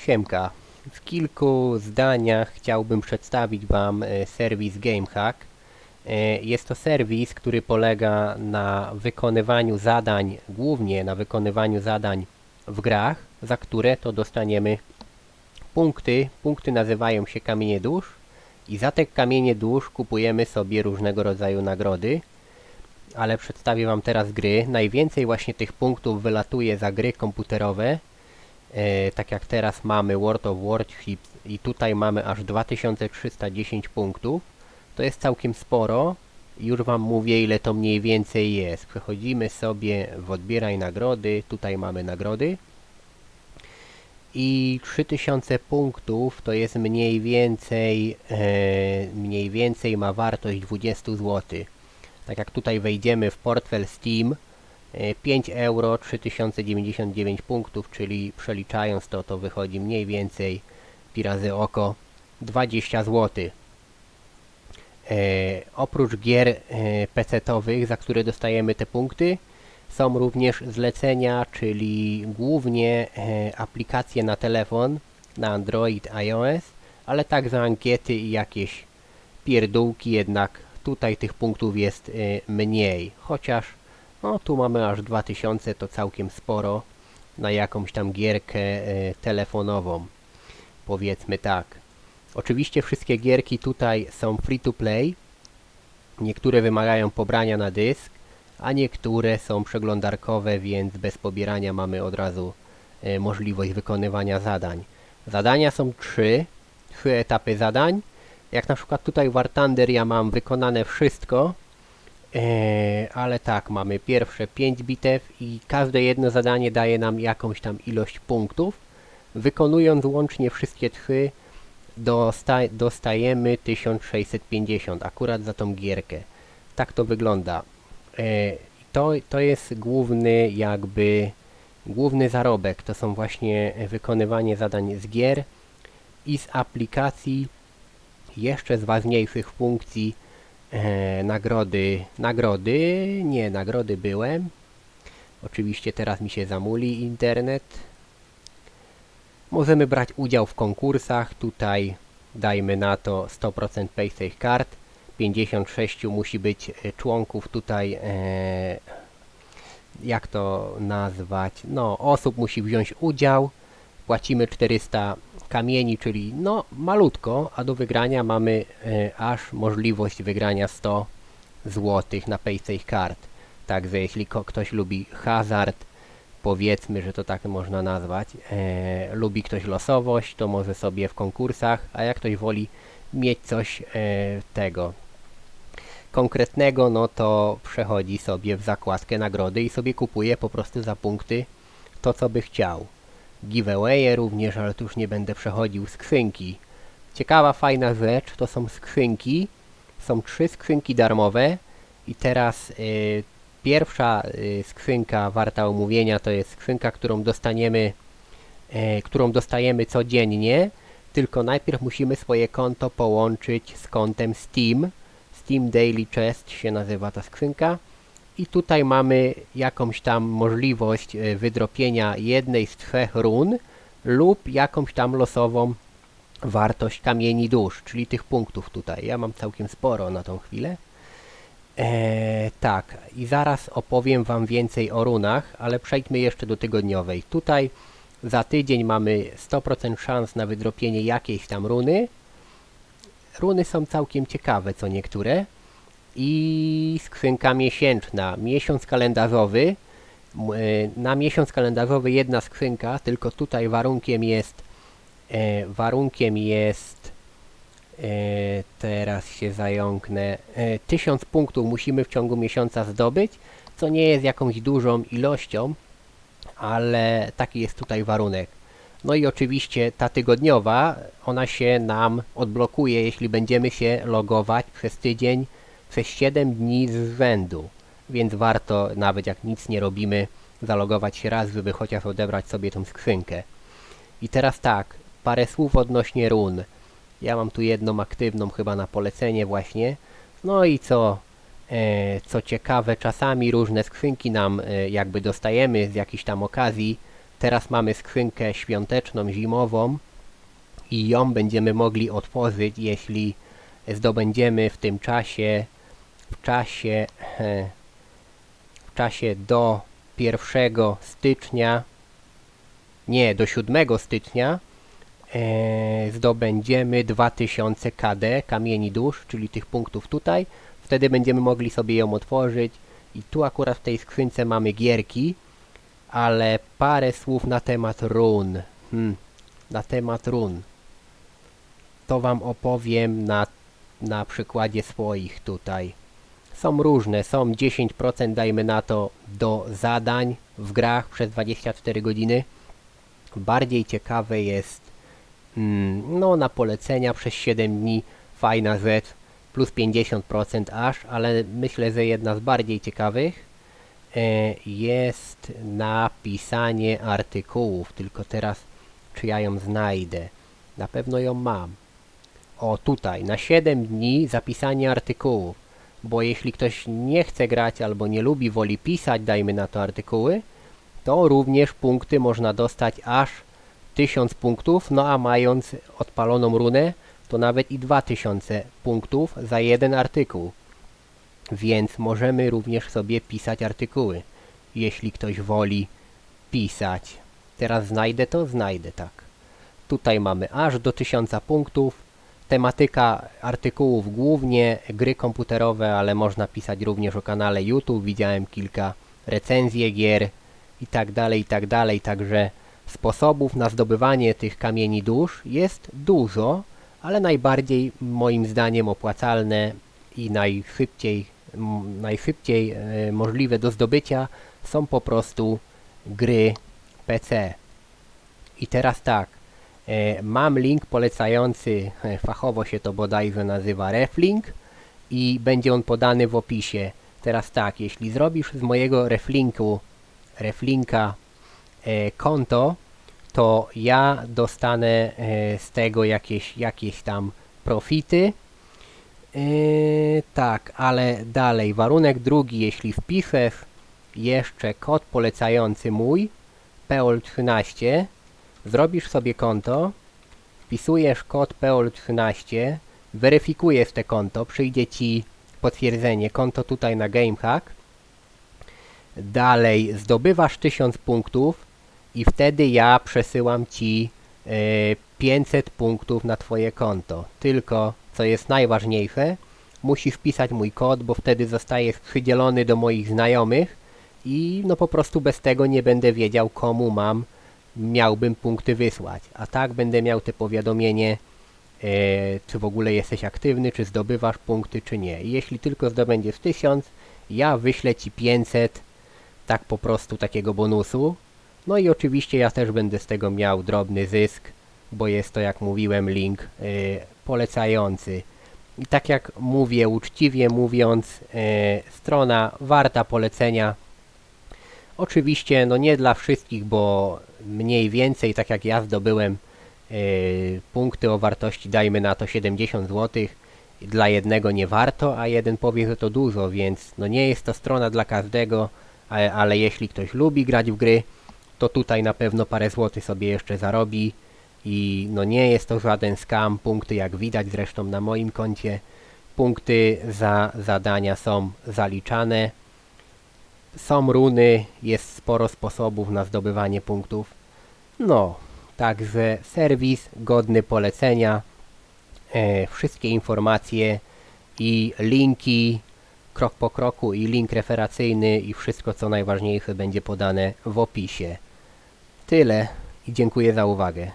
Siemka. W kilku zdaniach chciałbym przedstawić Wam e, serwis GameHack. E, Jest to serwis, który polega na wykonywaniu zadań, głównie na wykonywaniu zadań w grach, za które to dostaniemy punkty. Punkty nazywają się kamienie dusz i za te kamienie dusz kupujemy sobie różnego rodzaju nagrody. Ale przedstawię Wam teraz gry. Najwięcej właśnie tych punktów wylatuje za gry komputerowe. E, tak jak teraz mamy World of Warships i tutaj mamy aż 2310 punktów. To jest całkiem sporo. Już Wam mówię ile to mniej więcej jest. Przechodzimy sobie w odbieraj nagrody. Tutaj mamy nagrody. I 3000 punktów to jest mniej więcej e, mniej więcej ma wartość 20 zł. Tak jak tutaj wejdziemy w portfel Steam, 5 euro 3099 punktów, czyli przeliczając to, to wychodzi mniej więcej pi razy oko 20 zł. E, oprócz gier e, PC-towych, za które dostajemy te punkty, są również zlecenia, czyli głównie e, aplikacje na telefon, na Android, iOS, ale także ankiety i jakieś pierdółki, jednak tutaj tych punktów jest mniej. Chociaż no tu mamy aż 2000, to całkiem sporo na jakąś tam gierkę e, telefonową. Powiedzmy tak. Oczywiście wszystkie gierki tutaj są free to play. Niektóre wymagają pobrania na dysk, a niektóre są przeglądarkowe, więc bez pobierania mamy od razu e, możliwość wykonywania zadań. Zadania są trzy, trzy etapy zadań. Jak na przykład tutaj w War Thunder ja mam wykonane wszystko, ale tak, mamy pierwsze 5 bitew i każde jedno zadanie daje nam jakąś tam ilość punktów. Wykonując łącznie wszystkie trzy, dosta dostajemy 1650 akurat za tą gierkę. Tak to wygląda. E, to, to jest główny jakby główny zarobek. To są właśnie wykonywanie zadań z gier i z aplikacji jeszcze z ważniejszych funkcji e, nagrody. Nagrody, nie, nagrody byłem. Oczywiście teraz mi się zamuli internet. Możemy brać udział w konkursach. Tutaj dajmy na to 100% PaySafe Card. 56 musi być e, członków tutaj, e, jak to nazwać, no osób musi wziąć udział. Płacimy 400 kamieni, czyli no malutko, a do wygrania mamy e, aż możliwość wygrania 100 zł na PaySafe Card. Także jeśli ktoś lubi hazard, powiedzmy, że to tak można nazwać, e, lubi ktoś losowość, to może sobie w konkursach, a jak ktoś woli mieć coś e, tego konkretnego, no to przechodzi sobie w zakładkę nagrody i sobie kupuje po prostu za punkty to, co by chciał. Giveawaye również, ale tu już nie będę przechodził. Skrzynki. Ciekawa, fajna rzecz, to są skrzynki. Są trzy skrzynki darmowe i teraz y, pierwsza y, skrzynka warta omówienia to jest skrzynka, którą dostaniemy, y, którą dostajemy codziennie, tylko najpierw musimy swoje konto połączyć z kontem Steam. Steam Daily Chest się nazywa ta skrzynka. I tutaj mamy jakąś tam możliwość e, wydropienia jednej z trzech run lub jakąś tam losową wartość kamieni dusz, czyli tych punktów tutaj. Ja mam całkiem sporo na tą chwilę. Eee, tak, i zaraz opowiem Wam więcej o runach, ale przejdźmy jeszcze do tygodniowej. Tutaj za tydzień mamy 100% szans na wydropienie jakiejś tam runy. Runy są całkiem ciekawe, co niektóre. I skrzynka miesięczna. Miesiąc kalendarzowy. E, Na miesiąc kalendarzowy jedna skrzynka, tylko tutaj warunkiem jest e, warunkiem jest e, teraz się zająknę e, 1000 punktów musimy w ciągu miesiąca zdobyć, co nie jest jakąś dużą ilością, ale taki jest tutaj warunek. No i oczywiście ta tygodniowa, ona się nam odblokuje, jeśli będziemy się logować przez tydzień, przez 7 dni z rzędu. Więc warto, nawet jak nic nie robimy, zalogować się raz, żeby chociaż odebrać sobie tą skrzynkę. I teraz tak, parę słów odnośnie run. Ja mam tu jedną aktywną chyba na polecenie właśnie. No i co, e, co ciekawe, czasami różne skrzynki nam e, jakby dostajemy z jakichś tam okazji, Teraz mamy skrzynkę świąteczną, zimową i ją będziemy mogli otworzyć, jeśli zdobędziemy w tym czasie, w czasie, e, w czasie do 1 stycznia, nie, do 7 stycznia e, zdobędziemy 2000 KD, kamieni dusz, czyli tych punktów tutaj. Wtedy będziemy mogli sobie ją otworzyć i tu akurat w tej skrzynce mamy gierki, ale parę słów na temat run. Hmm, na temat run. To wam opowiem na, na przykładzie swoich tutaj. Są różne, są 10% dajmy na to do zadań w grach przez 24 godziny. Bardziej ciekawe jest mm, no na polecenia przez 7 dni fajna rzecz plus 50% aż, ale myślę, że jedna z bardziej ciekawych e, jest napisanie artykułów, tylko teraz czy ja ją znajdę. Na pewno ją mam. O tutaj, na 7 dni zapisanie artykułów, bo jeśli ktoś nie chce grać albo nie lubi, woli pisać, dajmy na to artykuły, to również punkty można dostać aż 1000 punktów, no a mając odpaloną runę, to nawet i 2000 punktów za jeden artykuł. Więc możemy również sobie pisać artykuły, jeśli ktoś woli pisać. Teraz znajdę to? Znajdę, tak. Tutaj mamy aż do 1000 punktów. Tematyka artykułów głównie gry komputerowe, ale można pisać również o kanale YouTube. Widziałem kilka recenzji gier i tak dalej, i tak dalej. Także sposobów na zdobywanie tych kamieni dusz jest dużo, ale najbardziej moim zdaniem opłacalne i najszybciej, najszybciej e, możliwe do zdobycia są po prostu gry PC. I teraz tak, mam link polecający, e, fachowo się to bodajże nazywa reflink i będzie on podany w opisie. Teraz tak, jeśli zrobisz z mojego reflinku, reflinka e, konto, to ja dostanę e, z tego jakieś, jakieś tam profity. E, tak, ale dalej, warunek drugi, jeśli wpiszesz jeszcze kod polecający mój, PEOL13, zrobisz sobie konto, wpisujesz kod PEOL13, weryfikujesz te konto, przyjdzie Ci potwierdzenie, konto tutaj na GameHack, dalej zdobywasz 1000 punktów i wtedy ja przesyłam Ci e, 500 punktów na Twoje konto. Tylko, co jest najważniejsze, musisz wpisać mój kod, bo wtedy zostajesz przydzielony do moich znajomych i no po prostu bez tego nie będę wiedział komu mam, miałbym punkty wysłać. A tak będę miał te powiadomienie, e, czy w ogóle jesteś aktywny, czy zdobywasz punkty, czy nie. I jeśli tylko zdobędziesz 1000, ja wyślę Ci 500, tak po prostu takiego bonusu. No i oczywiście ja też będę z tego miał drobny zysk, bo jest to jak mówiłem link y, polecający. I tak jak mówię, uczciwie mówiąc, y, strona warta polecenia. Oczywiście no nie dla wszystkich, bo mniej więcej, tak jak ja zdobyłem y, punkty o wartości dajmy na to 70 zł, dla jednego nie warto, a jeden powie, że to dużo, więc no nie jest to strona dla każdego, ale, ale jeśli ktoś lubi grać w gry, to tutaj na pewno parę złotych sobie jeszcze zarobi i no nie jest to żaden scam, punkty jak widać zresztą na moim koncie, punkty za zadania są zaliczane, są runy, jest sporo sposobów na zdobywanie punktów, no, także serwis godny polecenia, e, wszystkie informacje i linki krok po kroku i link referacyjny i wszystko co najważniejsze będzie podane w opisie. Tyle i dziękuję za uwagę.